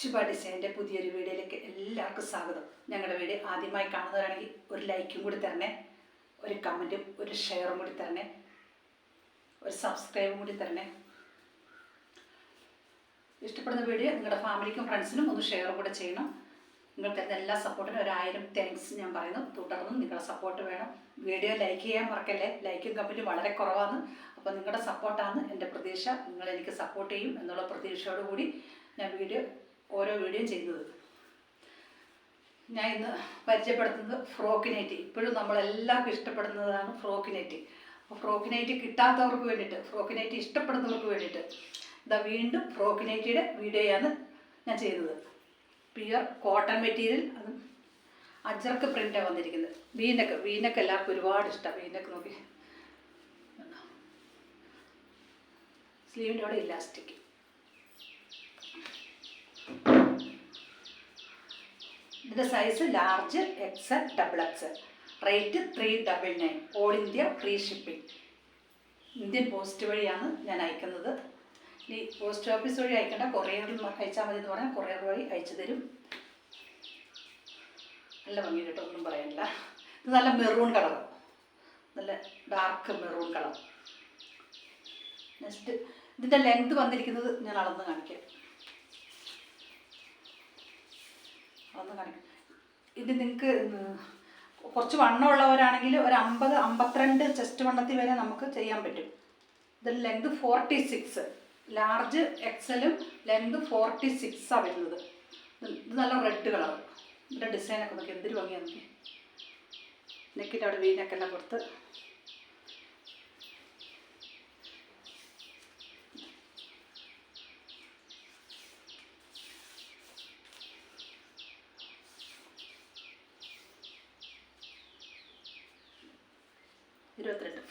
ശുഭ ഡിസൈന്റെ പുതിയൊരു വീഡിയോയിലേക്ക് എല്ലാവർക്കും സ്വാഗതം. ഞങ്ങളുടെ വീഡിയോ ആദ്യമായി കാണുന്നവരാണെങ്കിൽ ഒരു ലൈക്കും കൂടി തരണേ ഒരു കമന്റും ഒരു ഷെയറും കൂടി തരണേ ഒരു സബ്സ്ക്രൈബും കൂടി തരണേ. ഇഷ്ടപ്പെടുന്ന വീഡിയോ നിങ്ങളുടെ ഫാമിലിക്കും ഫ്രണ്ട്സിനും ഒന്ന് ഷെയറും കൂടെ ചെയ്യണം. നിങ്ങൾ തരുന്ന എല്ലാ സപ്പോർട്ടിനും ഒരായിരം താങ്ക്സ് ഞാൻ പറയുന്നു. തുടർന്നും നിങ്ങളുടെ സപ്പോർട്ട് വേണം. വീഡിയോ ലൈക്ക് ചെയ്യാൻ മറക്കല്ലേ? ലൈക്കും കമന്റും വളരെ കുറവാണ്. അപ്പോൾ നിങ്ങളുടെ സപ്പോർട്ടാണ് എന്റെ പ്രതീക്ഷ. നിങ്ങൾ എനിക്ക് സപ്പോർട്ട് ചെയ്യും എന്നുള്ള പ്രതീക്ഷയോടുകൂടി ഞാൻ വീഡിയോ ഓരോ വീഡിയോ ചെയ്തത് ഞാൻ ഇന്ന് പരിചയപ്പെടുത്തുന്നത് ഫ്രോക്കിനേറ്റ് ഇപ്പോഴും നമ്മളെല്ലാവർക്കും ഇഷ്ടപ്പെടുന്നതാണ് ഫ്രോക്കിനേറ്റ് ഫ്രോക്കിനൈറ്റി കിട്ടാത്തവർക്ക് വേണ്ടിയിട്ട് ഫ്രോക്കിനേറ്റ് ഇഷ്ടപ്പെടുന്നവർക്ക് വേണ്ടിയിട്ട് ഇതാ വീണ്ടും ഫ്രോക്കിനേറ്റിയുടെ വീഡിയോയാണ് ഞാൻ ചെയ്തത്. പ്യുർ കോട്ടൺ മെറ്റീരിയൽ അത് അജർക്ക് പ്രിന്റാണ് വന്നിരിക്കുന്നത്. വീനക്ക് വീനക്ക് എല്ലാവർക്കും ഒരുപാട് ഇഷ്ടമാണ് വീനക്ക് നോക്കി. സ്ലീവിന്റെ അവിടെ ഇലാസ്റ്റിക്. ഇതിന്റെ size large XL double XL rate three double nine all India free shipping Indian post വഴിയാണ് ഞാൻ അയക്കുന്നത്. ഈ പോസ്റ്റ് ഓഫീസ് വഴി അയക്കേണ്ട. കൊറിയർ അയച്ചാൽ മതി എന്ന് പറഞ്ഞാൽ കൊറിയർ വഴി അയച്ചു തരും. നല്ല ഭംഗി കേട്ടോ ഒന്നും പറയാനില്ല. ഇത് നല്ല മെറൂൺ കളർ നല്ല ഡാർക്ക് മെറൂൺ കളർ നെക്സ്റ്റ് ഇതിന്റെ ലെങ്ത് വന്നിരിക്കുന്നത് ഞാൻ അളന്ന് കാണിക്കാം. അളന്ന് കാണിക്കാം ഇത് നിങ്ങൾക്ക് കുറച്ച് വണ്ണമുള്ളവരാണെങ്കിൽ ഒരു അമ്പത് അമ്പത്തിരണ്ട് ചെസ്റ്റ് വണ്ണത്തിൽ വരെ നമുക്ക് ചെയ്യാൻ പറ്റും. ഇത് ലെങ്ത് ഫോർട്ടി സിക്സ് ലാർജ് എക്സലും ലെങ്ത് ഫോർട്ടി സിക്സാണ് വരുന്നത്. ഇത് ഇത് നല്ല റെഡ് കളർ ഇതിന്റെ ഡിസൈനൊക്കെ നോക്കി എന്തൊരു ഭംഗിയാണ് നോക്കി നെക്കിന്റെ അവിടെ വീനൊക്കെ എല്ലാം കൊടുത്ത്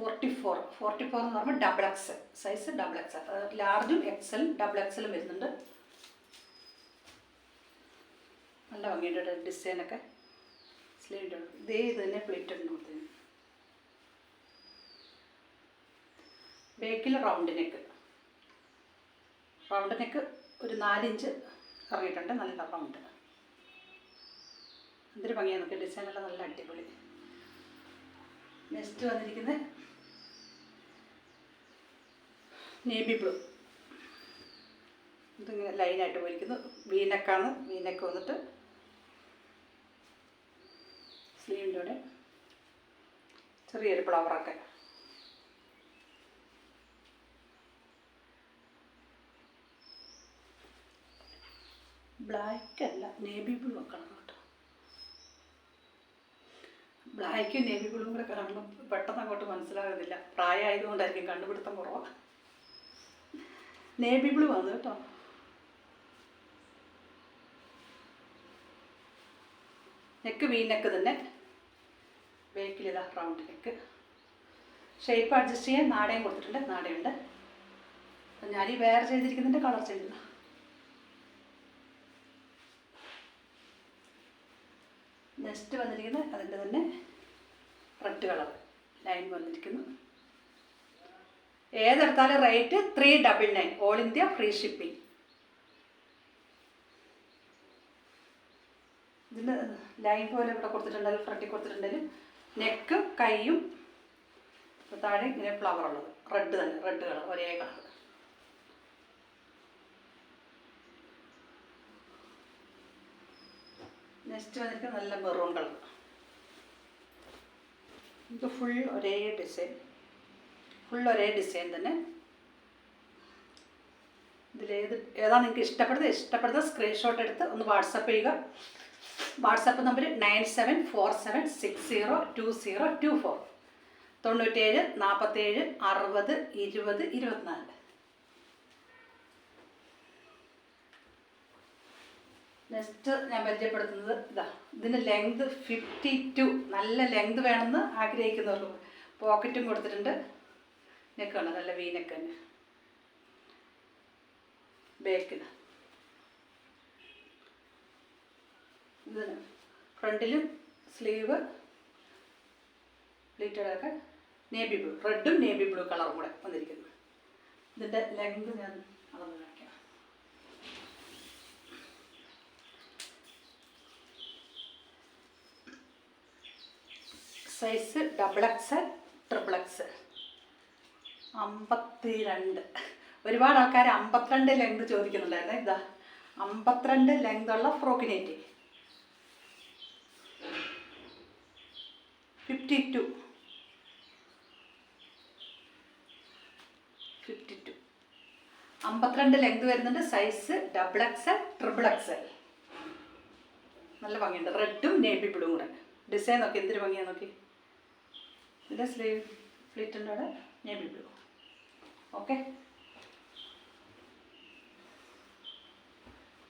ഫോർട്ടി ഫോർ ഫോർട്ടി ഫോർ എന്ന് പറയുമ്പോൾ double X size double X ലാർജും എക്സലും ഡബിൾ എക്സലും വരുന്നുണ്ട്. നല്ല ഭംഗിയുടെ ഡിസൈനൊക്കെ സ്ലീവിന്റെ ഇതേ ഇത് തന്നെ പ്ലേറ്റ് ഉണ്ട് കൊടുത്തത് ബേക്കിൽ റൗണ്ട് നെക്ക് റൗണ്ട് നെക്ക് ഒരു നാലിഞ്ച് ഇറങ്ങിയിട്ടുണ്ട്. നല്ല റൗണ്ട് എന്തൊരു ഭംഗിയാണ് നമുക്ക് ഡിസൈനെല്ലാം നല്ല അടിപൊളി. നെക്സ്റ്റ് വന്നിരിക്കുന്നത് നേവി ബ്ലൂ. ഇതിങ്ങനെ ലൈനായിട്ട് പോയിരിക്കുന്നു. വീനക്കാണ്. വീനക്ക് വന്നിട്ട് സ്ലീവിന്റെ ചെറിയൊരു ഫ്ലവറൊക്കെ. ബ്ലാക്ക് അല്ല നേവി ബ്ലൂ ഒക്കെ കേട്ടോ. ബ്ലാക്കും നേവി ബ്ലൂവും കൂടെ കാണുമ്പോൾ പെട്ടെന്ന് അങ്ങോട്ട് മനസ്സിലാകുന്നില്ല. പ്രായമായതുകൊണ്ടായിരിക്കും കണ്ടുപിടുത്തം കുറവാണ് നേവി ബ്ലൂ ആണ് കേട്ടോ. നെക്ക് വീ നെക്ക് തന്നെ. ബേക്കിലിതാ റൗണ്ട് നെക്ക് ഷേപ്പ് അഡ്ജസ്റ്റ് ചെയ്യാൻ നാടയും കൊടുത്തിട്ടുണ്ട്. നാടയുണ്ട്. അപ്പം ഞാൻ ഈ വേറെ ചെയ്തിരിക്കുന്നതിന്റെ കളർ ചെയ്തില്ല നെക്സ്റ്റ് വന്നിരിക്കുന്നത് അതിന്റെ തന്നെ റെഡ് കളർ ലൈൻ വന്നിരിക്കുന്നു. ഏതെടുത്താലും rate three double nine all India free shipping ഇതിൽ ലൈൻ പോലെ ഇവിടെ കൊടുത്തിട്ടുണ്ടെങ്കിൽ ഫ്രണ്ടിൽ കൊടുത്തിട്ടുണ്ടെങ്കിൽ നെക്ക് കൈയും താഴെ ഇങ്ങനെ ഫ്ലവർ ഉള്ളത്. റെഡ് തന്നെ റെഡ് കളർ ഒരേ കളർ നെക്സ്റ്റ് വന്നിട്ട് നല്ല മെറൂൺ കളർ ഇത് ഫുൾ ഒരേ ഡിസൈൻ ഫുൾ ഒരേ ഡിസൈൻ തന്നെ. ഇതിലേത് ഏതാണ് നിങ്ങൾക്ക് ഇഷ്ടപ്പെടുന്നത്? ഇഷ്ടപ്പെടുന്ന സ്ക്രീൻഷോട്ട് എടുത്ത് ഒന്ന് വാട്സപ്പ് ചെയ്യുക. WhatsApp number nine seven four seven six zero two zero two four. തൊണ്ണൂറ്റേഴ് നാൽപ്പത്തേഴ് അറുപത് ഇരുപത് ഇരുപത്തിനാല്. നെക്സ്റ്റ് ഞാൻ പരിചയപ്പെടുത്തുന്നത് ഇതാ ഇതിന് ലെങ്ത് ഫിഫ്റ്റി ടു നല്ല ലെങ്ത് വേണമെന്ന് ആഗ്രഹിക്കുന്നവർക്ക് പോക്കറ്റും കൊടുത്തിട്ടുണ്ട്. നെക്കാണ് നല്ല വീനക്ക് തന്നെ ബാക്കിൽ ഇത് ഫ്രണ്ടിലും സ്ലീവ് പ്ലീറ്റഡൊക്കെ നേവി ബ്ലൂ റെഡും നേവി ബ്ലൂ കളറും കൂടെ വന്നിരിക്കുന്നു. ഇതിന്റെ ലെങ്ത് ഞാൻ അളന്ന് കാണിക്കാം. Size double X triple X അമ്പത്തി രണ്ട് ഒരുപാട് ആൾക്കാർ അമ്പത്തിരണ്ട് ലെങ്ത് ചോദിക്കുന്നുണ്ടായിരുന്നു. ഇതാ അമ്പത്തിരണ്ട് ലെങ്ത് ഉള്ള frock nighty fifty two fifty two അമ്പത്തിരണ്ട് ലെങ്ത് വരുന്നുണ്ട്. Size double X L triple X L നല്ല ഭംഗിയുണ്ട്. റെഡും നേവി ബ്ലൂവും കൂടെ. ഡിസൈൻ നോക്കി. എന്തൊരു ഭംഗിയാണ് നോക്കി. ഇതിന്റെ സ്ലീവ് ഫ്ലീറ്റിന്റെ അവിടെ നേവി ബ്ലൂ ഓക്കെ.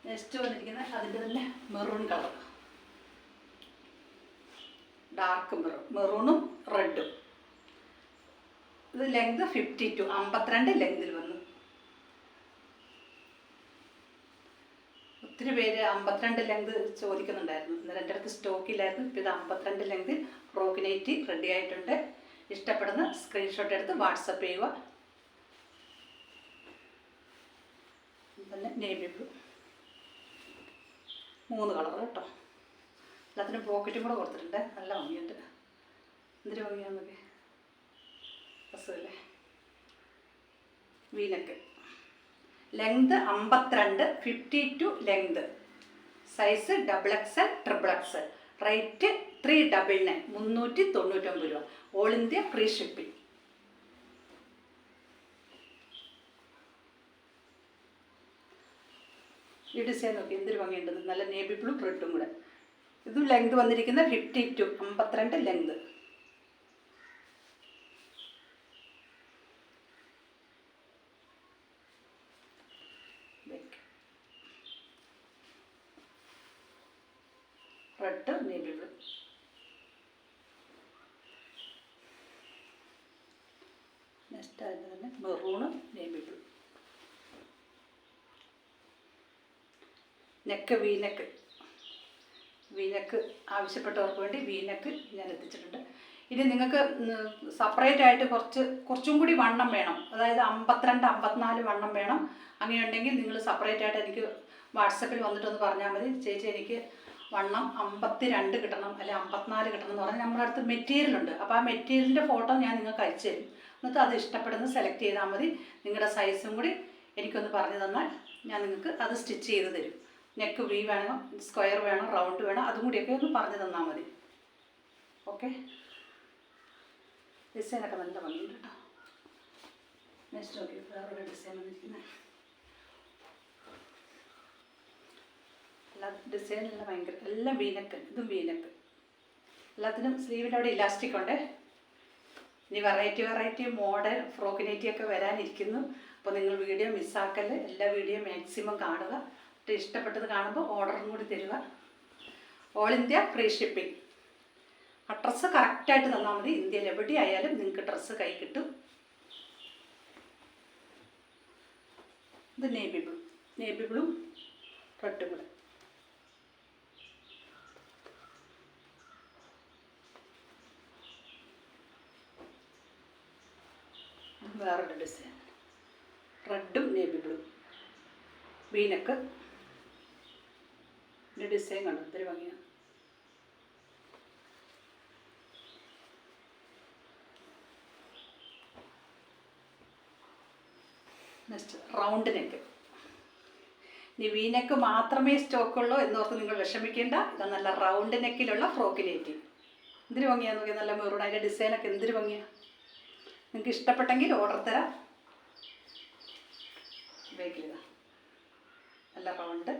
നെക്സ്റ്റ് വന്നിരിക്കുന്നത് അതിന്റെ തന്നെ മെറൂൺ കളർ ഡാർക്ക് മെറൂൺ മെറൂണും റെഡും ഇത് ലെങ്ത് ഫിഫ്റ്റി ടു അമ്പത്തിരണ്ട് ലെങ്തിൽ വന്നു. ഒത്തിരി പേര് അമ്പത്തിരണ്ട് ലെങ്ത് ചോദിക്കുന്നുണ്ടായിരുന്നു. ഇന്നലെ എന്റെ അടുത്ത് സ്റ്റോക്കില്ലായിരുന്നു ഇപ്പോൾ ഇത് അമ്പത്തിരണ്ട് ലെങ്തിൽ റോക്കിനേറ്റി റെഡി ആയിട്ടുണ്ട്. ഇഷ്ടപ്പെടുന്ന സ്ക്രീൻഷോട്ട് എടുത്ത് വാട്സപ്പ് ചെയ്യുക. പിന്നെ നേവി ബ്ലൂ മൂന്ന് കളർ കേട്ടോ. എല്ലാത്തിനും പോക്കറ്റും കൂടെ കൊടുത്തിട്ടുണ്ട്. നല്ല ഭംഗിയുണ്ട്. എന്തൊരു ഭംഗിയാണ് നോക്കി ഡ്രസ്സല്ലേ വീനക്ക് ലെങ്ത് അമ്പത്തിരണ്ട് fifty two length size double X L triple XL rate three double nine മുന്നൂറ്റി തൊണ്ണൂറ്റൊമ്പത് രൂപ. ഓൾ ഇന്ത്യ ഫ്രീ ഷിപ്പിംഗ് ഈ ഡിസൈൻ നോക്കി എന്തൊരു ഭംഗിയുണ്ട്. നല്ല നേവി ബ്ലൂ റെഡും കൂടെ. ഇതും ലെങ്ത് വന്നിരിക്കുന്ന ഫിഫ്റ്റി ടു അമ്പത്തിരണ്ട് length red navy blue next ആയിട്ട് തന്നെ maroon navy blue neck V neck V neck ആവശ്യപ്പെട്ടവർക്ക് വേണ്ടി വീനക്ക് ഞാൻ എത്തിച്ചിട്ടുണ്ട്. ഇനി നിങ്ങൾക്ക് സെപ്പറേറ്റ് ആയിട്ട് കുറച്ച് കുറച്ചും കൂടി വണ്ണം വേണം. അതായത് അമ്പത്തിരണ്ട് അമ്പത്തിനാല് വണ്ണം വേണം. അങ്ങനെയുണ്ടെങ്കിൽ നിങ്ങൾ സെപ്പറേറ്റ് ആയിട്ട് എനിക്ക് വാട്സപ്പിൽ വന്നിട്ടൊന്ന് പറഞ്ഞാൽ മതി. ചേച്ചി എനിക്ക് വണ്ണം അമ്പത്തി രണ്ട് കിട്ടണം അല്ലെങ്കിൽ അമ്പത്തിനാല് കിട്ടണം എന്ന് പറഞ്ഞാൽ നമ്മുടെ അടുത്ത് മെറ്റീരിയൽ ഉണ്ട്. അപ്പോൾ ആ മെറ്റീരിയലിന്റെ ഫോട്ടോ ഞാൻ നിങ്ങൾക്ക് അയച്ചു തരും. എന്നിട്ട് അത് ഇഷ്ടപ്പെടുന്ന സെലക്ട് ചെയ്താൽ മതി. നിങ്ങളുടെ സൈസും കൂടി എനിക്കൊന്ന് പറഞ്ഞു തന്നാൽ ഞാൻ നിങ്ങൾക്ക് അത് സ്റ്റിച്ച് ചെയ്ത് തരും. നെക്ക് വി വേണം സ്ക്വയർ വേണം റൗണ്ട് വേണം അതും കൂടിയൊക്കെ ഒന്ന് പറഞ്ഞു തന്നാൽ മതി. ഓക്കെ? ഡിസൈനൊക്കെ നല്ല വന്നിട്ടുണ്ട് കേട്ടോ. നെക്സ്റ്റ് നോക്കി വേറൊരു ഡിസൈൻ വന്നിരിക്കുന്നത്. എല്ലാ ഡിസൈനെല്ലാം ഭയങ്കര എല്ലാം വീനക്ക് ഇതും വീനക്ക് എല്ലാത്തിനും സ്ലീവിന്റെ അവിടെ ഇലാസ്റ്റിക് ഉണ്ട്. ഇനി വെറൈറ്റി വെറൈറ്റി മോഡൽ ഫ്രോക്കിനേറ്റി ഒക്കെ വരാനിരിക്കുന്നു. അപ്പോൾ നിങ്ങൾ വീഡിയോ മിസ്സാക്കൽ എല്ലാ വീഡിയോ മാക്സിമം കാണുക. ഇഷ്ടപ്പെട്ടത് കാണുമ്പോൾ ഓർഡറും കൂടി തരിക. ഓൾ ഇന്ത്യ ഫ്രീ ഷിപ്പിംഗ് ആ ഡ്രസ്സ് കറക്റ്റായിട്ട് തന്നാൽ മതി. ഇന്ത്യയിൽ എവിടെ ആയാലും നിങ്ങൾക്ക് ഡ്രസ്സ് കൈ കിട്ടും. ഇത് navy blue navy blue red blue വേറൊരു ഡിസൈൻ റെഡും നേവി ബ്ലൂ വീനക്ക് ഇതിന്റെ ഡിസൈൻ കണ്ടു? ഒത്തിരി ഭംഗിയാണ് നെക്സ്റ്റ് റൗണ്ട് നെക്ക് ഇനി വീനെക്ക് മാത്രമേ സ്റ്റോക്കുള്ളൂ എന്നോർത്ത് നിങ്ങൾ വിഷമിക്കേണ്ട. ഇത് നല്ല റൗണ്ട് നെക്കിലുള്ള ഫ്രോക്ക് എന്തിനു ഭംഗിയാന്ന് നോക്കിയാൽ നല്ല മെറൂൺ അതിന്റെ ഡിസൈനൊക്കെ എന്തിനു ഭംഗിയാണ് നിങ്ങൾക്ക് ഇഷ്ടപ്പെട്ടെങ്കിൽ ഓർഡർ തരാം. ഉപയോഗിക്കുക നല്ല റൗണ്ട്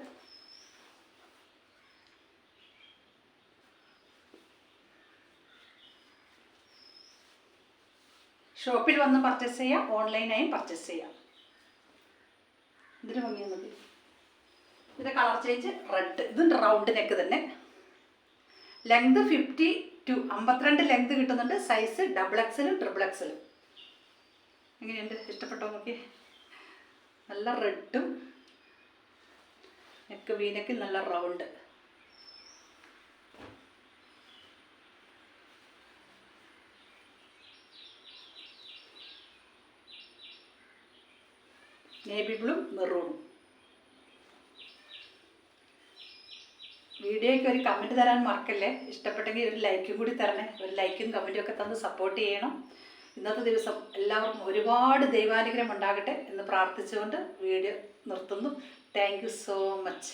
ഷോപ്പിൽ വന്ന് പർച്ചേസ് ചെയ്യാം ഓൺലൈനായും പർച്ചേസ് ചെയ്യാം. ഇതിന് ഭംഗിയാണ് മതി ഇതിന്റെ കളർ ചേഞ്ച് റെഡ് ഇതും റൗണ്ട് നെക്ക് തന്നെ. ലെങ്ത് ഫിഫ്റ്റി ടു അമ്പത്തിരണ്ട് ലെങ്ത് കിട്ടുന്നുണ്ട്. സൈസ് ഡബിൾ എക്സലും ട്രിപ്പിൾ എക്സലും എങ്ങനെയുണ്ട്? ഇഷ്ടപ്പെട്ടോ നോക്കി നല്ല റെഡും നെക്ക് വീനക്കിൽ നല്ല റൗണ്ട് നേവി ബ്ലൂ മെറൂണും വീഡിയോയ്ക്ക് ഒരു കമന്റ് തരാൻ മറക്കല്ലേ? ഇഷ്ടപ്പെട്ടെങ്കിൽ ഒരു ലൈക്കും കൂടി തരണേ. ഒരു ലൈക്കും കമന്റും ഒക്കെ തന്ന് സപ്പോർട്ട് ചെയ്യണം. ഇന്നത്തെ ദിവസം എല്ലാവർക്കും ഒരുപാട് ദൈവാനുഗ്രഹം ഉണ്ടാകട്ടെ എന്ന് പ്രാർത്ഥിച്ചുകൊണ്ട് വീഡിയോ നിർത്തുന്നു. Thank so much